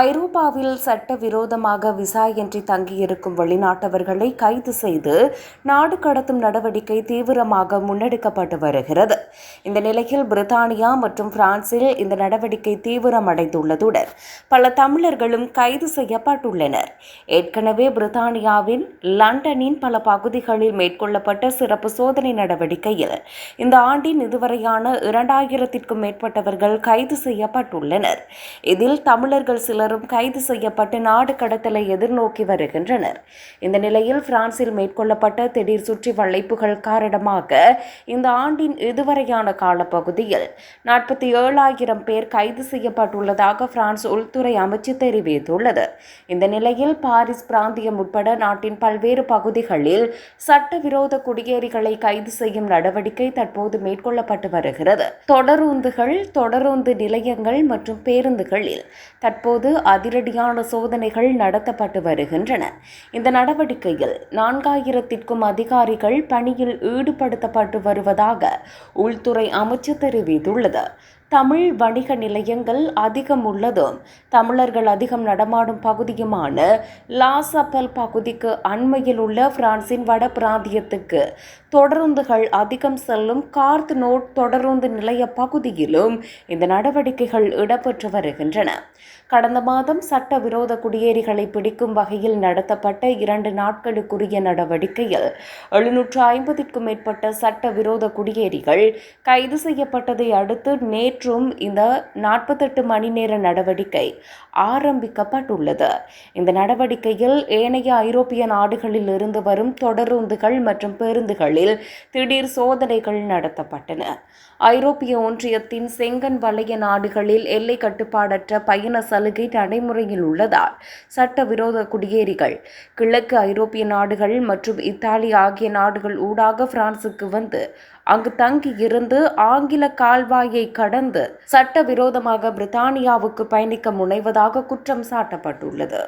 ஐரோப்பாவில் சட்டவிரோதமாக விசா இன்றி தங்கியிருக்கும் வெளிநாட்டவர்களை கைது செய்து நாடு கடத்தும் நடவடிக்கை தீவிரமாக முன்னெடுக்கப்பட்டு வருகிறது. இந்த நிலையில் பிரித்தானியா மற்றும் பிரான்சில் இந்த நடவடிக்கை தீவிரமடைந்துள்ளதுடன் பல தமிழர்களும் கைது செய்யப்பட்டுள்ளனர். ஏற்கனவே பிரித்தானியாவின் லண்டனின் பல பகுதிகளில் மேற்கொள்ளப்பட்ட சிறப்பு சோதனை நடவடிக்கையில் இந்த ஆண்டின் இதுவரையான இரண்டாயிரத்திற்கும் மேற்பட்டவர்கள் கைது செய்யப்பட்டுள்ளனர். இதில் தமிழர்கள் சில சிலரும் கைது செய்யப்பட்டு நாடு கடத்தலை எதிர்நோக்கி வருகின்றனர். இந்த நிலையில் பிரான்சில் மேற்கொள்ளப்பட்ட திடீர் சுற்றி வளைப்புகள் காரணமாக இந்த ஆண்டின் இதுவரையான காலப்பகுதியில் நாற்பத்தி ஏழாயிரம் பேர் கைது செய்யப்பட்டுள்ளதாக பிரான்ஸ் உள்துறை அமைச்சு தெரிவித்துள்ளது. இந்த நிலையில் பாரிஸ் பிராந்தியம் உட்பட நாட்டின் பல்வேறு பகுதிகளில் சட்டவிரோத குடியேறிகளை கைது செய்யும் நடவடிக்கை தற்போது மேற்கொள்ளப்பட்டு வருகிறது. தொடரூந்துகள் தொடருந்து நிலையங்கள் மற்றும் பேருந்துகளில் தற்போது அதிரடியான சோதனைகள் நடத்தப்பட்டு வருகின்றன. இந்த நடவடிக்கையில் நான்காயிரத்திற்கும் அதிகாரிகள் பணியில் ஈடுபடுத்தப்பட்டு வருவதாக உள்துறை அமைச்சு தெரிவித்துள்ளது. தமிழ் வணிக நிலையங்கள் அதிகம் உள்ளதும் தமிழர்கள் அதிகம் நடமாடும் பகுதியுமான லாசப்பல் பகுதிக்கு அண்மையில் உள்ள பிரான்சின் வட பிராந்தியத்துக்கு. தொடருந்துகள் அதிகம் செல்லும் கார்த் நோட் தொடருந்து நிலைய பகுதியிலும் இந்த நடவடிக்கைகள் இடம்பெற்று வருகின்றன. கடந்த மாதம் சட்டவிரோத குடியேறிகளை பிடிக்கும் வகையில் நடத்தப்பட்ட இரண்டு நாட்களுக்குரிய நடவடிக்கையில் எழுநூற்று ஐம்பதிற்கும் மேற்பட்ட சட்டவிரோத குடியேறிகள் கைது செய்யப்பட்டதை அடுத்து நேற்று நேற்றும் இந்த நாற்பத்தெட்டு மணி நேர நடவடிக்கை ஆரம்பிக்கப்பட்டுள்ளது. இந்த நடவடிக்கையில் ஏனைய ஐரோப்பிய நாடுகளில் இருந்து வரும் தொடருந்துகள் மற்றும் பேருந்துகளில் திடீர் சோதனைகள் நடத்தப்பட்டன. ஐரோப்பிய ஒன்றியத்தின் செங்கன் வலய நாடுகளில் எல்லை கட்டுப்பாடற்ற பயண சலுகை நடைமுறையில் உள்ளதால் சட்டவிரோத குடியேறிகள் கிழக்கு ஐரோப்பிய நாடுகள் மற்றும் இத்தாலி ஆகிய நாடுகள் ஊடாக பிரான்சுக்கு வந்து அங்கு தங்கி இருந்து ஆங்கில கால்வாயை கடந்து சட்டவிரோதமாக பிரித்தானியாவுக்கு பயணிக்க முனைவதாக குற்றம் சாட்டப்பட்டுள்ளது.